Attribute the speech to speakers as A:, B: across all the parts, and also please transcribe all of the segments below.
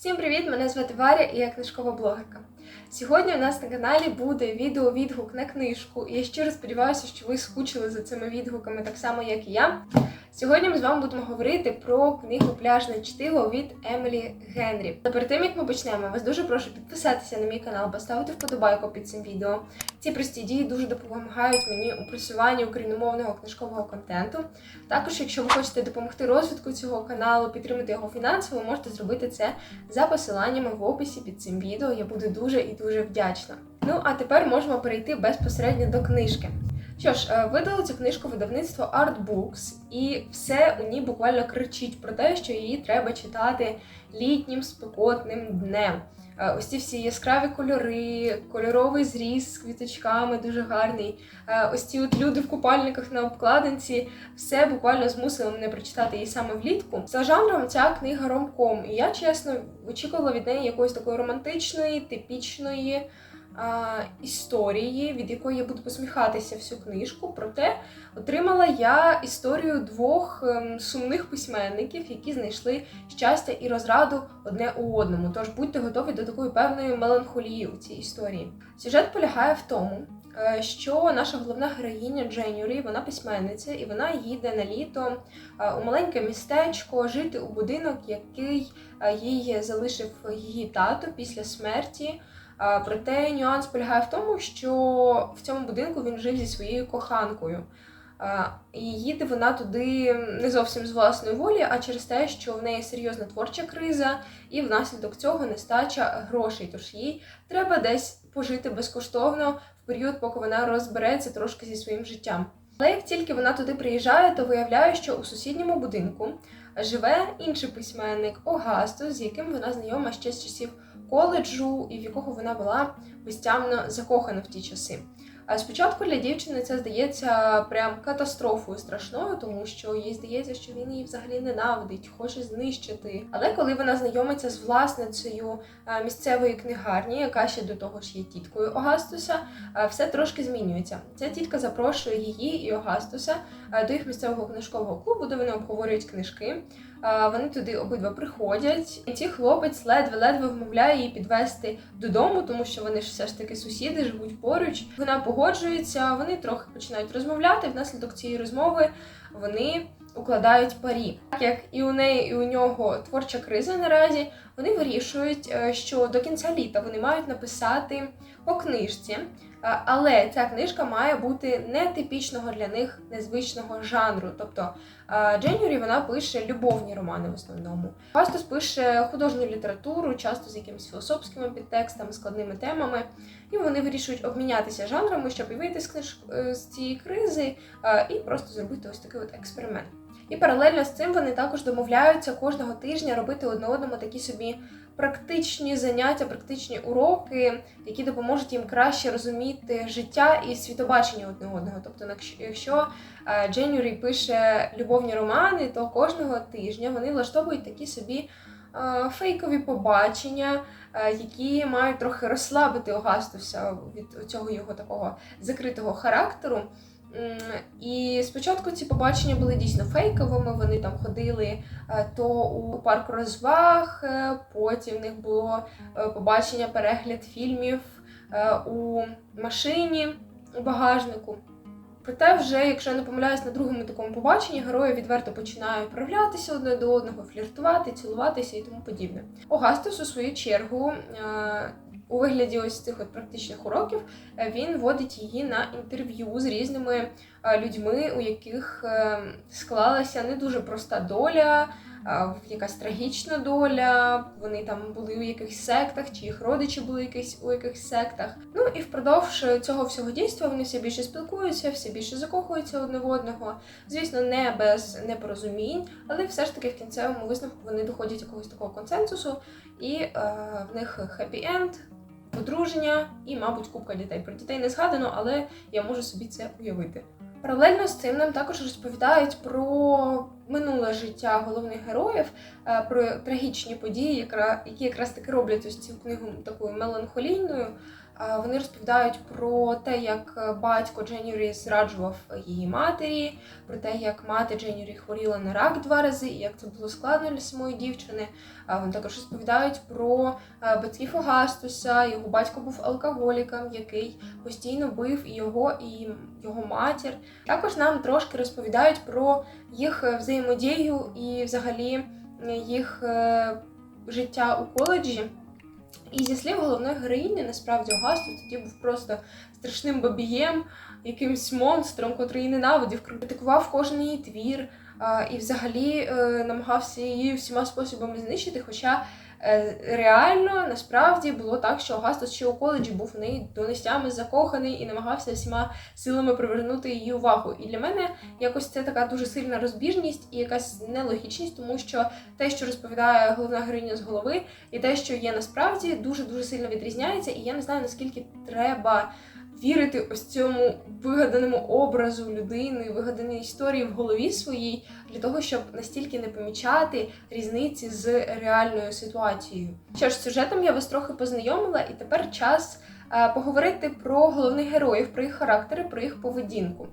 A: Всім привіт! Мене звати Варя і я книжкова блогерка. Сьогодні у нас на каналі буде відео-відгук на книжку, і я щиро сподіваюся, що ви скучили за цими відгуками так само, як і я. Сьогодні ми з вами будемо говорити про книгу Пляжне чтиво від Емілі Генрі. Та перед тим як ми почнемо, вас дуже прошу підписатися на мій канал, поставити вподобайку під цим відео. Ці прості дії дуже допомагають мені у просуванні україномовного книжкового контенту. Також, якщо ви хочете допомогти розвитку цього каналу, підтримати його фінансово, можете зробити це за посиланнями в описі під цим відео. Я буду дуже і дуже вдячна. Ну а тепер можемо перейти безпосередньо до книжки. Що ж, е, видало цю книжку видавництво Art Books, і все у ній буквально кричить про те, що її треба читати літнім спекотним днем. Е, Ось ці всі яскраві кольори, кольоровий зріз з квіточками дуже гарний. Е, Ось ці от люди в купальниках на обкладинці. Все буквально змусило мене прочитати її саме влітку. За жанром ця книга ромком. І я чесно очікувала від неї якоїсь такої романтичної, типічної історії, від якої я буду посміхатися всю книжку. Проте отримала я історію двох ем, сумних письменників, які знайшли щастя і розраду одне у одному. Тож будьте готові до такої певної меланхолії у цій історії. Сюжет полягає в тому. е, Що наша головна героїня Дженюрі, вона письменниця, і вона їде на літо е, у маленьке містечко жити у будинок, який е, їй залишив її тато після смерті. Проте нюанс полягає в тому, що в цьому будинку він жив зі своєю коханкою. І їде вона туди не зовсім з власної волі, а через те, що в неї серйозна творча криза, і внаслідок цього нестача грошей. Тож їй треба десь пожити безкоштовно в період, поки вона розбереться трошки зі своїм життям. Але як тільки вона туди приїжджає, то виявляє, що у сусідньому будинку живе інший письменник Огасто, з яким вона знайома ще з часів коледжу, і в якого вона була безтямно закохана в ті часи. А спочатку для дівчини це здається прям катастрофою страшною, тому що їй здається, що він її взагалі ненавидить, хоче знищити. Але коли вона знайомиться з власницею е, місцевої книгарні, яка ще до того ж є тіткою Огастуса, е, все трошки змінюється. Ця тітка запрошує її і Огастуса е, до їх місцевого книжкового клубу, де вони обговорюють книжки. Вони туди обидва приходять. І ці хлопець ледве-ледве вмовляє її підвести додому, тому що вони ж все ж таки сусіди, живуть поруч. Вона погоджується, вони трохи починають розмовляти. Внаслідок цієї розмови вони укладають парі. Так як і у неї, і у нього творча криза наразі, вони вирішують, е, що до кінця літа вони мають написати по книжці. Е, Але ця книжка має бути не типічного для них незвичного жанру. Тобто е, Дженюрі вона пише любовні романи в основному. Фастус пише художню літературу, часто з якимись філософськими підтекстами, складними темами. І вони вирішують обмінятися жанрами, щоб вийти з книж е, з цієї кризи і просто зробити ось такий от експеримент. І паралельно з цим вони також домовляються кожного тижня робити одне одному такі собі практичні заняття, практичні уроки, які допоможуть їм краще розуміти життя і світобачення одне одного. Тобто, якщо- е, Дженюрі пише любовні романи, то кожного тижня вони влаштовують такі собі е, фейкові побачення, е, які мають трохи розслабити Огастуса від цього його такого закритого характеру. І спочатку ці побачення були дійсно фейковими. Вони там ходили е, то у парк розваг, е, потім в них було е, побачення, перегляд фільмів у машині у багажнику. Проте, вже, якщо я не помиляюсь, на другому такому побаченні герої відверто починають проявлятися одне до одного, фліртувати, цілуватися і тому подібне. Огастус, у свою чергу, у вигляді ось цих от практичних уроків е, він водить її на інтерв'ю з різними е, людьми, у яких е, склалася не дуже проста доля, якась трагічна доля. Вони там були у якихось сектах, чи їх родичі були якісь у якихось сектах. Ну і впродовж цього всього дійства вони все більше спілкуються, все більше закохуються одне в одного. Звісно, не без непорозумінь, але все ж таки в кінцевому висновку вони доходять якогось такого консенсусу, і е, в них хеппі-енд, одруження і, мабуть, купка дітей. Про дітей не згадано, але я можу собі це уявити. Паралельно з цим нам також розповідають про минуле життя головних героїв, е, про трагічні події, які якраз таки роблять ось цю книгу такою меланхолійною. Вони розповідають про те, як е, батько Дженюрі зраджував її матері, про те, як мати Дженюрі хворіла на рак два рази, і як це було складно для самої дівчини. Вони також розповідають про е, батьків Огастуса. Його батько був алкоголіком, який постійно бив і його і його матір. Також нам трошки розповідають про їх е, взаємодію і взагалі їх життя у коледжі. І зі слів головної героїні, насправді Огасту тоді був просто страшним бабієм, якимсь монстром, котрий ненавидів, критикував кожен її твір і взагалі е, намагався її всіма способами знищити. Хоча реально насправді було так, що Огастус ще у коледжі був в неї донестями закоханий і намагався всіма силами привернути її увагу. І для мене якось це така дуже сильна розбіжність і якась нелогічність, тому що те, що розповідає головна героїня з голови, і те, що є насправді, дуже дуже сильно відрізняється. І я не знаю наскільки треба вірити ось цьому вигаданому образу людини, вигаданій історії в голові своїй, для того, щоб настільки не помічати різниці з реальною ситуацією. Що ж, сюжетом я вас трохи познайомила, і тепер час е, поговорити про головних героїв, про їх характери, про їх поведінку.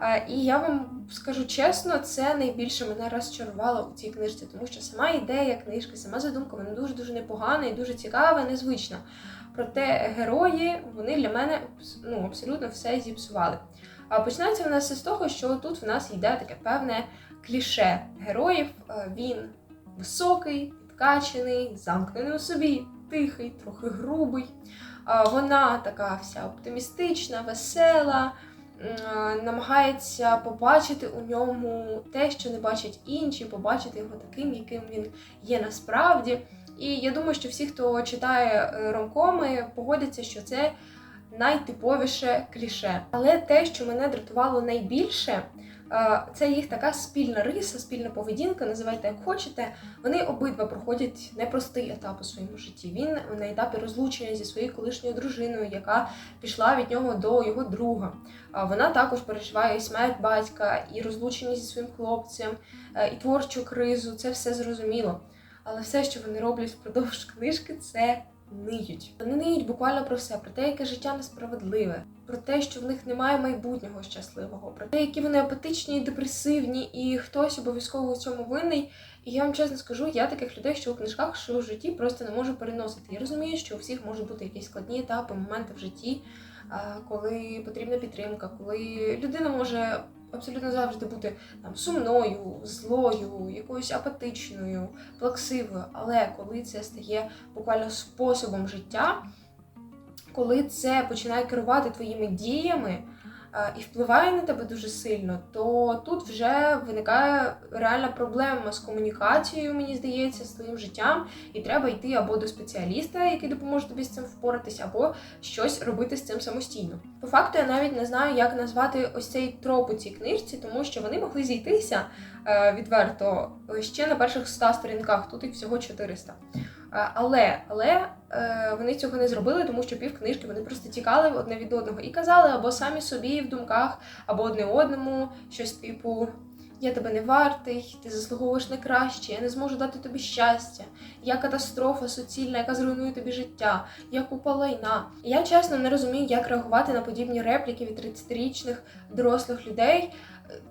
A: Е, І я вам скажу чесно, це найбільше мене розчарувало у цій книжці, тому що сама ідея книжки, сама задумка, вона дуже дуже непогана і дуже цікава, незвична. Проте герої вони для мене ну, абсолютно все зіпсували. А починається в нас з того, що тут в нас йде таке певне кліше героїв. Е, Він високий, підкачений, замкнений у собі, тихий, трохи грубий. Вона така вся оптимістична, весела, намагається побачити у ньому те, що не бачать інші, побачити його таким, яким він є насправді. І я думаю, що всі, хто читає е, ромкоми, погодяться, що це найтиповіше кліше. Але те, що мене дратувало найбільше, е, це їх така спільна риса, спільна поведінка, називайте як хочете. Вони обидва проходять непростий етап у своєму житті. Він на етапі розлучення зі своєю колишньою дружиною, яка пішла від нього до його друга. А Вона також переживає і смерть батька, і розлучення зі своїм хлопцем, е, і творчу кризу. Це все зрозуміло. Але все, що вони роблять впродовж книжки, це ниють. Вони ниють буквально про все, про те, яке життя несправедливе, про те, що в них немає майбутнього щасливого, про те, які вони апатичні і депресивні, і хтось обов'язково у цьому винний. І я вам чесно скажу, я таких людей, що у книжках, що в житті, просто не можу переносити. Я розумію, що у всіх можуть бути якісь складні етапи, моменти в житті, коли потрібна підтримка, коли людина може абсолютно завжди бути там сумною, злою, якоюсь апатичною, плаксивою. Але коли це стає буквально способом життя, коли це починає керувати твоїми діями і впливає на тебе дуже сильно, то тут вже виникає реальна проблема з комунікацією, мені здається, з твоїм життям, і треба йти або до спеціаліста, який допоможе тобі з цим впоратись, або щось робити з цим самостійно. По факту я навіть не знаю, як назвати ось цей троп у цій книжці, тому що вони могли зійтися е, відверто ще на перших 100 сторінках, тут їх всього 400. Е, Але, але е, вони цього не зробили, тому що пів книжки вони просто тікали одне від одного і казали або самі собі в думках, або одне одному щось типу. Я тебе не вартий, ти заслуговуєш на краще, я не зможу дати тобі щастя. Я катастрофа суцільна, яка зруйнує тобі життя, я купа лайна. Я чесно не розумію, як реагувати на подібні репліки від 30-річних дорослих людей.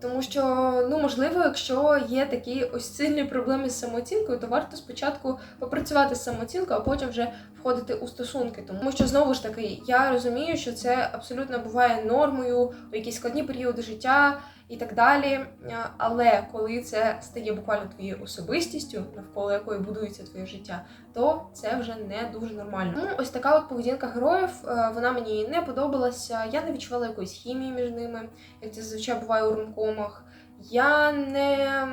A: Тому що, ну можливо, якщо є такі ось сильні проблеми з самооцінкою, то варто спочатку попрацювати з самооцінкою, а потім вже входити у стосунки. Тому що знову ж таки, я розумію, що це абсолютно буває нормою у якісь складні періоди життя і так далі. Але коли це стає буквально твоєю особистістю, навколо якої будується твоє життя, то це вже не дуже нормально. Ну, ось така от поведінка героїв, е, вона мені не подобалася. Я не відчувала якоїсь хімії між ними, як це зазвичай буває у ромкомах. Я не.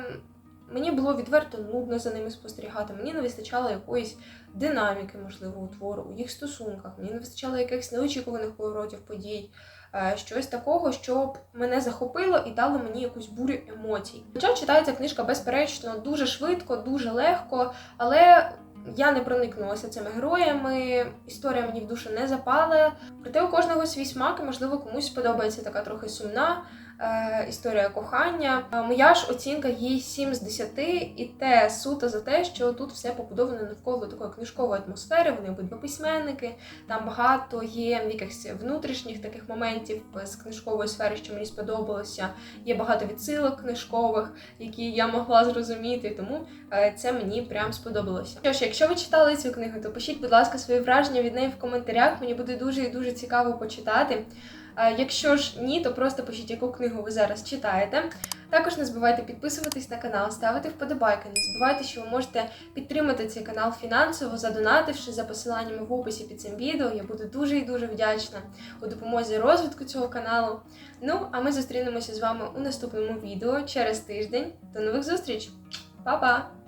A: Мені було відверто нудно за ними спостерігати. Мені не вистачало якоїсь динаміки, можливо, у твору, у їх стосунках. Мені не вистачало якихось неочікуваних поворотів подій, е, щось такого, щоб мене захопило і дало мені якусь бурю емоцій. Хоча читається книжка безперечно дуже швидко, дуже легко, але я не проникнулася цими героями, історія мені в душу не запала. Проте у кожного свій смак, і можливо комусь сподобається така трохи сумна історія кохання. Е, Моя ж оцінка їй 7 з 10, і те суто за те, що тут все побудовано навколо такої книжкової атмосфери. Вони обидва письменники. Там багато є якихось внутрішніх таких моментів з книжкової сфери, що мені сподобалося. Є багато відсилок книжкових, які я могла зрозуміти, тому е, це мені прям сподобалося. Що ж, якщо ви читали цю книгу, то пишіть, будь ласка, свої враження від неї в коментарях. Мені буде дуже і дуже цікаво почитати. Е, Якщо ж ні, то просто пишіть, яку книгу ви зараз читаєте. Також не забувайте підписуватись на канал, ставити вподобайки. Не забувайте, що ви можете підтримати цей канал фінансово, задонативши за посиланнями в описі під цим відео. Я буду дуже і дуже вдячна у допомозі розвитку цього каналу. Ну, а ми зустрінемося з вами у наступному відео через тиждень. До нових зустріч! Па-па!